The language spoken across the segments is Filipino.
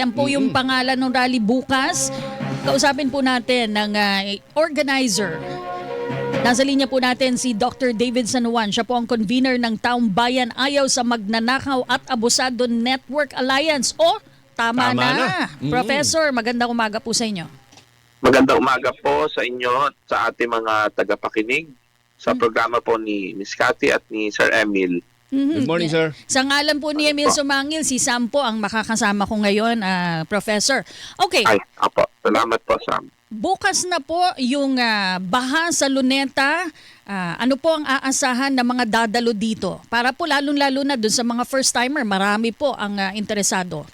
Yan po yung pangalan ng rally bukas. Kausapin po natin ng ah, organizer. Nasa linya po natin si Dr. David San Juan. Siya po ang convener ng Taong Bayan Ayaw sa Magnanakaw at Abusado Network Alliance. O, tama, Tama na. na. Mm. Professor, magandang umaga po sa inyo. Magandang umaga po sa inyo at sa ating mga tagapakinig sa Hmm. programa po ni Miss Cathy at ni Sir Emil. Mhm. Good morning, sir. Sa ngalan po ni Emil Sumangil, si Sam po ang makakasama ko ngayon, ah, Professor. Okay, Ay, apo, salamat po Sam. bukas na po yung ah, baha sa Luneta. Ah, ano po ang aasahan ng mga dadalo dito? Para po lalong-lalo na dun sa mga first-timer, marami po ang ah, interesado.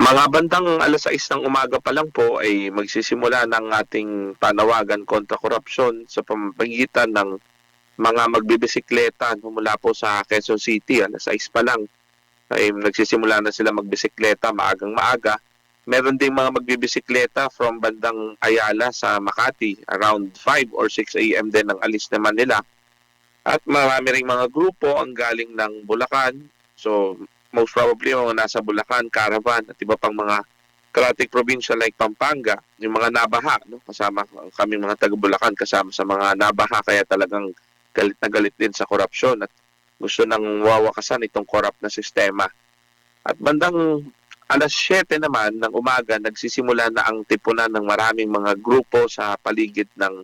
Mga bandang alas 6 ng umaga pa lang po ay magsisimula ng ating panawagan kontra korupsyon sa pamamagitan ng mga magbibisikleta mula po sa Quezon City. Alas 6 pa lang ay nagsisimula na sila magbisikleta maagang maaga. Meron ding mga magbibisikleta from bandang Ayala sa Makati around 5 or 6 a.m. din ang alis naman nila. At marami ring mga grupo ang galing ng Bulacan. So most probably mga nasa Bulacan, Caravan at iba pang mga karating probinsya like Pampanga, yung mga nabaha, no? kasama kami mga taga Bulacan kasama sa mga nabaha kaya talagang galit na galit din sa korupsyon at gusto nang wawakasan itong corrupt na sistema. At bandang alas 7 naman ng umaga, nagsisimula na ang tipunan ng maraming mga grupo sa paligid ng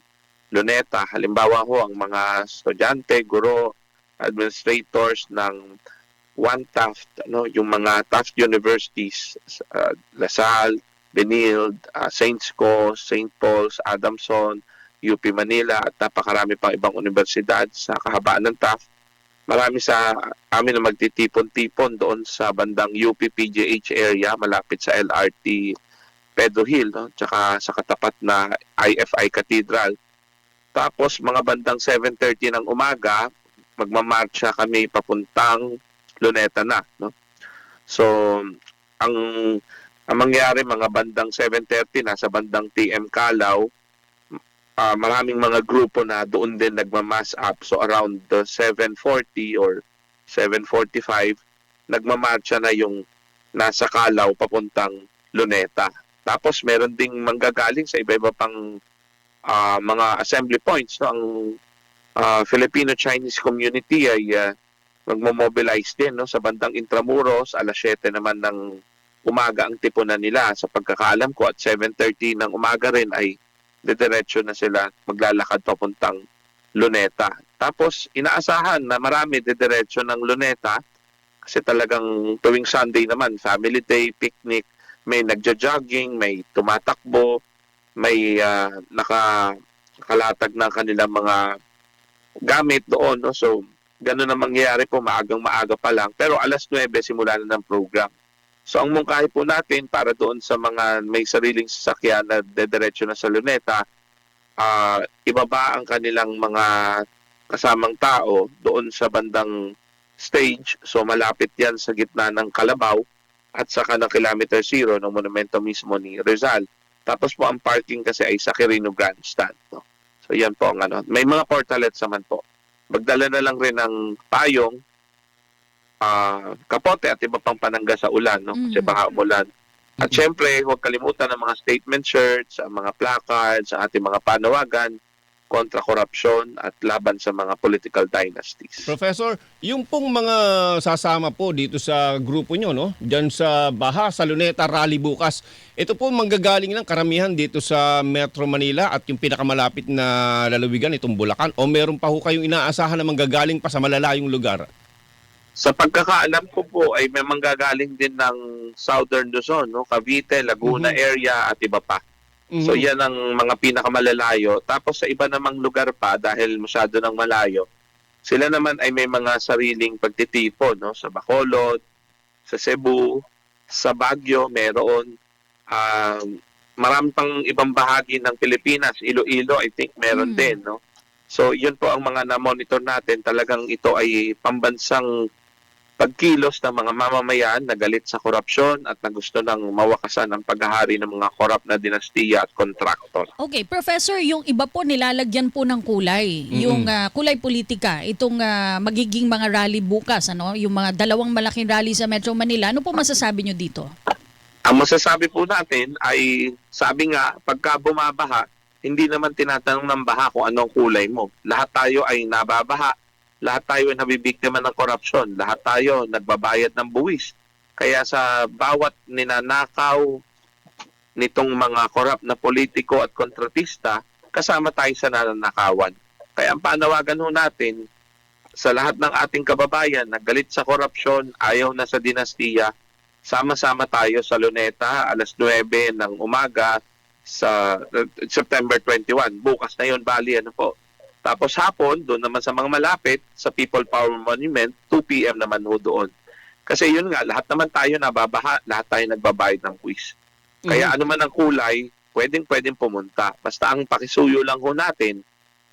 Luneta. Halimbawa ho, ang mga estudyante, guro, administrators ng One Taft, ano, yung mga Taft Universities, uh, Lasal, Benilde, uh, Saints Co, St. Paul's, Adamson, UP Manila at napakarami pang ibang universidad sa kahabaan ng Taft. Marami sa amin na magtitipon-tipon doon sa bandang UP PGH area malapit sa LRT Pedro Hill, no? tsaka sa katapat na IFI Cathedral. Tapos mga bandang 7.30 ng umaga, magmamarcha kami papuntang Luneta na. No? So, ang, ang mangyari mga bandang 7.30 nasa bandang TM Calaw, ah, maraming mga grupo na doon din nagmamass up. So around the 7.40 or 7.45, nagmamarcha na yung nasa Calaw papuntang Luneta. Tapos meron ding manggagaling sa iba-iba pang ah, mga assembly points. No? Ang ah, Filipino-Chinese community ay ah, magmo-mobilize din no? sa bandang Intramuros. Alas 7 naman ng umaga ang tipunan nila. Sa pagkakaalam ko at 7.30 ng umaga rin ay didiretso na sila maglalakad papuntang Luneta. Tapos inaasahan na marami didiretso ng Luneta kasi talagang tuwing Sunday naman, family day, picnic, may nagja-jogging, may tumatakbo, may ah, naka nakalatag ng kanilang mga gamit doon. No? So, ganun ang mangyayari po maagang maaga pa lang. Pero alas 9 simula na ng program. So ang mungkahi po natin para doon sa mga may sariling sasakyan na dediretso na sa Luneta, ah ibaba ang kanilang mga kasamang tao doon sa bandang stage. So malapit yan sa gitna ng Kalabaw at sa kanang kilometer zero ng monumento mismo ni Rizal. Tapos po ang parking kasi ay sa Quirino Grandstand. No? So yan po ang ano. May mga portalets naman po. Magdala na lang rin ng payong, ah, kapote at iba pang panangga sa ulan, no? Kasi Mhm. baka umulan. At syempre, huwag kalimutan ang mga statement shirts, ang mga placards, ang ating mga panawagan kontra korupsyon at laban sa mga political dynasties. Professor, yung pong mga sasama po dito sa grupo nyo, no? Diyan sa Baha, sa Luneta Rally bukas. Ito po manggagaling ng karamihan dito sa Metro Manila at yung pinakamalapit na lalawigan, itong Bulacan. O meron pa ho kayong inaasahan na manggagaling pa sa malalayong lugar? Sa pagkakaalam ko po ay may manggagaling din ng Southern Luzon, no? Cavite, Laguna Mhm. area at iba pa. So Mhm. yan ang mga pinakamalalayo. Tapos sa iba namang lugar pa dahil masyado ng malayo, sila naman ay may mga sariling pagtitipon no sa Bacolod, sa Cebu, sa Baguio meron um, marami pang ibang bahagi ng Pilipinas, Iloilo I think meron Mm. din no. So yun po ang mga na-monitor natin, talagang ito ay pambansang pagkilos ng mga mamamayan na galit sa korupsyon at na gusto ng mawakasan ang paghahari ng mga korap na dinastiya at kontraktor. Okay, Professor, yung iba po nilalagyan po ng kulay. Mm-mm. Yung ah, kulay politika, itong ah, magiging mga rally bukas, ano? yung mga dalawang malaking rally sa Metro Manila. Ano po masasabi nyo dito? Ang masasabi po natin ay, sabi nga, pagka bumabaha, hindi naman tinatanong ng baha kung anong kulay mo. Lahat tayo ay nababaha. Lahat tayo ay nabibiktima ng korupsyon. Lahat tayo nagbabayad ng buwis. Kaya sa bawat ninanakaw nitong mga korap na politiko at kontratista, kasama tayo sa nananakawan. Kaya ang panawagan ho natin sa lahat ng ating kababayan na galit sa korupsyon, ayaw na sa dinastiya, sama-sama tayo sa Luneta alas 9 ng umaga sa September 21. Bukas na yun, bali, ano po. Tapos hapon, doon naman sa mga malapit, sa People Power Monument, 2 p.m. naman ho doon. Kasi yun nga, lahat naman tayo nababaha, lahat tayo nagbabayad ng quiz. Kaya ano man ang kulay, pwedeng pwedeng pumunta. Basta ang pakisuyo lang ho natin,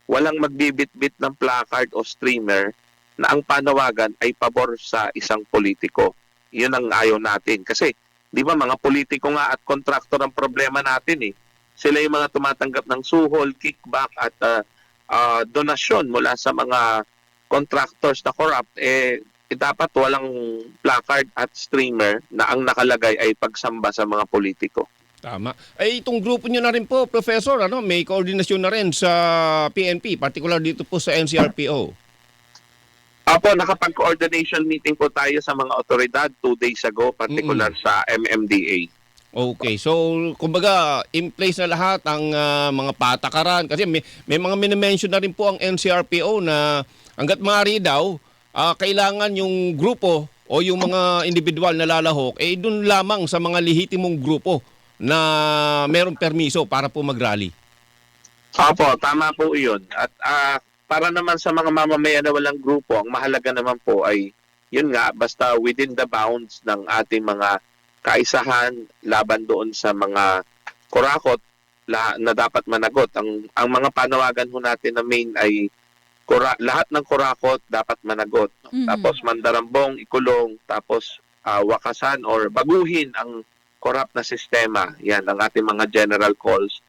walang magbibit-bit ng placard o streamer na ang panawagan ay pabor sa isang politiko. Yun ang ayaw natin. Kasi, di ba mga politiko nga at kontraktor ang problema natin eh. Sila yung mga tumatanggap ng suhol, kickback at ah, ah, donasyon mula sa mga contractors na corrupt. Eh, eh, dapat walang placard at streamer na ang nakalagay ay pagsamba sa mga politiko. Tama. Ay itong grupo nyo na rin po, Professor, ano, may koordinasyon na rin sa PNP, particular dito po sa NCRPO. Apo, nakapag-coordination meeting po tayo sa mga otoridad two days ago, particular sa MMDA. Okay, so kumbaga in place na lahat ang ah, mga patakaran kasi may, may mga minimension na rin po ang NCRPO na hanggat maaari daw ah, kailangan yung grupo o yung mga individual na lalahok eh doon lamang sa mga lehitimong grupo na merong permiso para po mag-rally. Opo, tama po iyon. At ah, para naman sa mga mamamayan na walang grupo, ang mahalaga naman po ay, yun nga, basta within the bounds ng ating mga kaisahan laban doon sa mga kurakot la, na dapat managot. Ang, ang mga panawagan ho natin na main ay kura, lahat ng kurakot dapat managot. Mhm. Tapos mandarambong, ikulong, tapos ah, wakasan or baguhin ang corrupt na sistema. Yan ang ating mga general calls.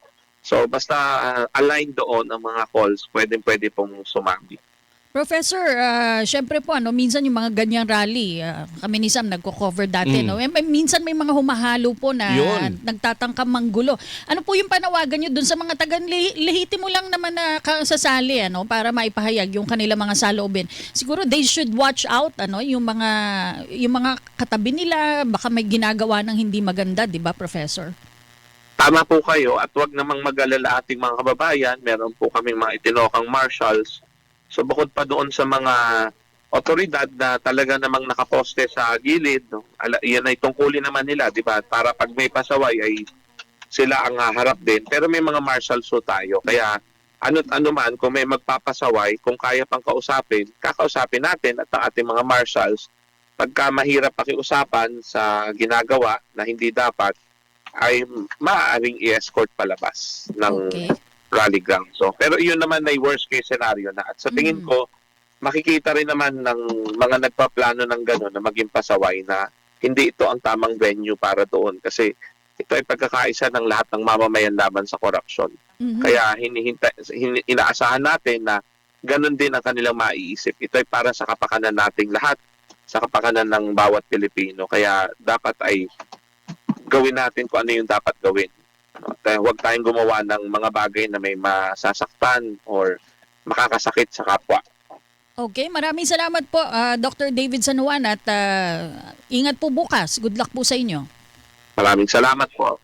So basta ah, align doon ang mga calls, pwedeng pwede pong sumami. Professor, ah, syempre po, ano, minsan yung mga ganyang rally, ah, kami ni Sam nagko-cover dati, Mm. no? Eh, minsan may mga humahalo po na Yun. nagtatangkang manggulo. Ano po yung panawagan nyo dun sa mga taga lehitimo lang naman na kasasali, ano, para maipahayag yung kanilang mga saloobin. Siguro they should watch out, ano, yung mga yung mga katabi nila, baka may ginagawa ng hindi maganda, 'di ba, Professor? Tama po kayo at wag namang mag-alala ating mga kababayan. Meron po kaming mga itinokang marshals. So bukod pa doon sa mga otoridad na talaga namang nakaposte sa gilid, no? Ala, yan ay tungkulin naman nila, di ba? Para pag may pasaway ay sila ang haharap din. Pero may mga marshals so tayo. Kaya ano't ano man, kung may magpapasaway, kung kaya pang kausapin, kakausapin natin at ang ating mga marshals. Pagka mahirap pakiusapan sa ginagawa na hindi dapat, ay maaaring i-escort palabas ng Okay. Rally ground. So, pero iyon naman ay worst case scenario na. At sa tingin Mm. ko, makikita rin naman ng mga nagpaplano ng gano'n na maging pasaway na hindi ito ang tamang venue para doon kasi ito ay pagkakaisa ng lahat ng mamamayan laban sa korupsyon. Mhm. Kaya hinihintay, hin, inaasahan natin na ganun din ang kanilang maiisip. Ito ay para sa kapakanan nating lahat, sa kapakanan ng bawat Pilipino. Kaya dapat ay gawin natin kung ano yung dapat gawin. Kaya huwag tayong gumawa ng mga bagay na may masasaktan or makakasakit sa kapwa. Okay, maraming salamat po ah, Dr. David San Juan at ah, ingat po bukas. Good luck po sa inyo. Maraming salamat po.